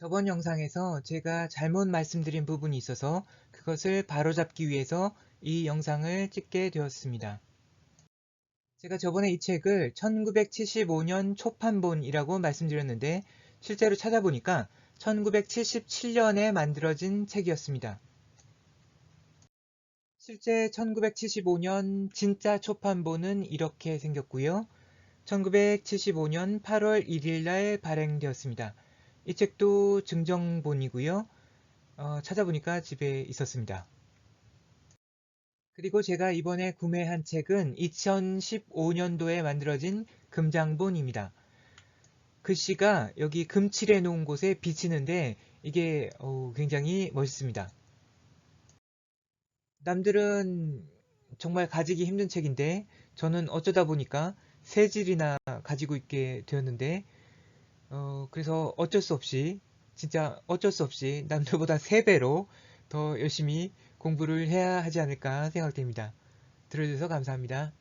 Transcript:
저번 영상에서 제가 잘못 말씀드린 부분이 있어서 그것을 바로잡기 위해서 이 영상을 찍게 되었습니다. 제가 저번에 이 책을 1975년 초판본이라고 말씀드렸는데 실제로 찾아보니까 1977년에 만들어진 책이었습니다. 실제 1975년 진짜 초판본은 이렇게 생겼고요. 1975년 8월 1일 날 발행되었습니다. 이 책도 증정본이고요. 어, 찾아보니까 집에 있었습니다. 그리고 제가 이번에 구매한 책은 2015년도에 만들어진 금장본입니다. 글씨가 여기 금칠해 놓은 곳에 비치는데 이게 어, 굉장히 멋있습니다. 남들은 정말 가지기 힘든 책인데 저는 어쩌다 보니까 세 질이나 가지고 있게 되었는데 어, 그래서 어쩔 수 없이 진짜 어쩔 수 없이 남들보다 세 배로 더 열심히 공부를 해야 하지 않을까 생각됩니다. 들어주셔서 감사합니다.